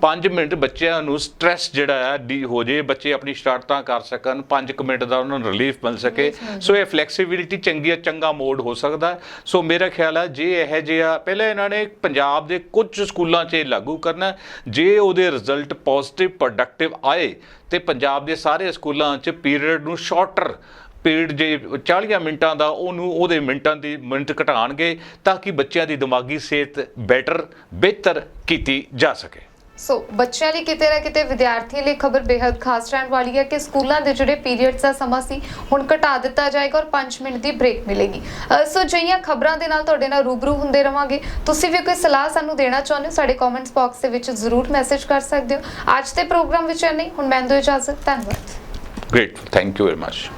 5 ਮਿੰਟ ਬੱਚਿਆਂ ਨੂੰ ਸਟ੍ਰੈਸ ਜਿਹੜਾ ਹੈ ਡੀ ਹੋ ਜੇ ਬੱਚੇ ਆਪਣੀ ਸ਼ਰਾਰਤਾਂ ਕਰ ਸਕਣ 5 ਮਿੰਟ ਦਾ ਉਹਨਾਂ ਨੂੰ ਰਿਲੀਫ ਮਿਲ ਸਕੇ ਸੋ ਇਹ ਫਲੈਕਸੀਬਿਲਿਟੀ ਚੰਗੀ ਚੰਗਾ ਮੋਡ ਹੋ ਸਕਦਾ। ਸੋ ਮੇਰਾ ਖਿਆਲ ਹੈ ਜੇ ਇਹ ਜਿਹਾ ਪਹਿਲਾਂ ਇਹਨਾਂ ਨੇ ਪੰਜਾਬ ਦੇ ਕੁਝ ਸਕੂਲਾਂ 'ਚ ਲਾਗੂ ਕਰਨਾ। ਜੇ ਉਹਦੇ ਰਿਜ਼ਲਟ ਪੋਜ਼ਿਟਿਵ ਪ੍ਰੋਡਕਟਿਵ ਆਏ ਤੇ ਪੰਜਾਬ ਦੇ ਸਾਰੇ ਸਕੂਲਾਂ 'ਚ ਪੀਰੀਅਡ ਨੂੰ ਸ਼ਾਰਟਰ ਪੀਰੀਅਡ ਜੇ 40 ਮਿੰਟਾਂ ਦਾ ਉਹਨੂੰ ਉਹਦੇ ਮਿੰਟਾਂ ਦੀ ਮਿੰਟ ਘਟਾਣਗੇ ਤਾਂ ਕਿ ਬੱਚਿਆਂ ਦੀ ਦਿਮਾਗੀ ਸਿਹਤ ਬੈਟਰ ਬਿਹਤਰ ਕੀਤੀ ਜਾ ਸਕੇ। ਸੋ ਬੱਚਿਆਂ ਲਈ ਕਿਤੇ ਨਾ ਕਿਤੇ ਵਿਦਿਆਰਥੀਆਂ ਲਈ ਖਬਰ ਬੇहद ਖਾਸ ਰਹਿਣ ਵਾਲੀ ਹੈ ਕਿ ਸਕੂਲਾਂ ਦੇ ਜਿਹੜੇ ਪੀਰੀਅਡਸ ਦਾ ਸਮਾਂ ਸੀ ਹੁਣ ਘਟਾ ਦਿੱਤਾ ਜਾਏਗਾ ਔਰ 5 ਮਿੰਟ ਦੀ ਬ੍ਰੇਕ ਮਿਲੇਗੀ। ਸੋ ਜਿਹੀਆਂ ਖਬਰਾਂ ਦੇ ਨਾਲ ਤੁਹਾਡੇ ਨਾਲ ਰੂਬਰੂ ਹੁੰਦੇ ਰਵਾਂਗੇ। ਤੁਸੀਂ ਵੀ ਕੋਈ ਸਲਾਹ ਸਾਨੂੰ ਦੇਣਾ ਚਾਹੁੰਦੇ ਹੋ ਸਾਡੇ ਕਮੈਂਟਸ ਬਾਕਸ ਦੇ ਵਿੱਚ ਜ਼ਰੂਰ ਮੈਸੇਜ ਕਰ ਸਕਦੇ ਹੋ। ਅੱਜ ਦੇ ਪ੍ਰੋਗਰਾਮ ਵਿੱਚ ਨਹੀਂ ਹੁਣ ਮੈਂ ਦੋ ਇਜਾਜ਼ਤ ਧੰਨਵਾਦ। Great thank you very much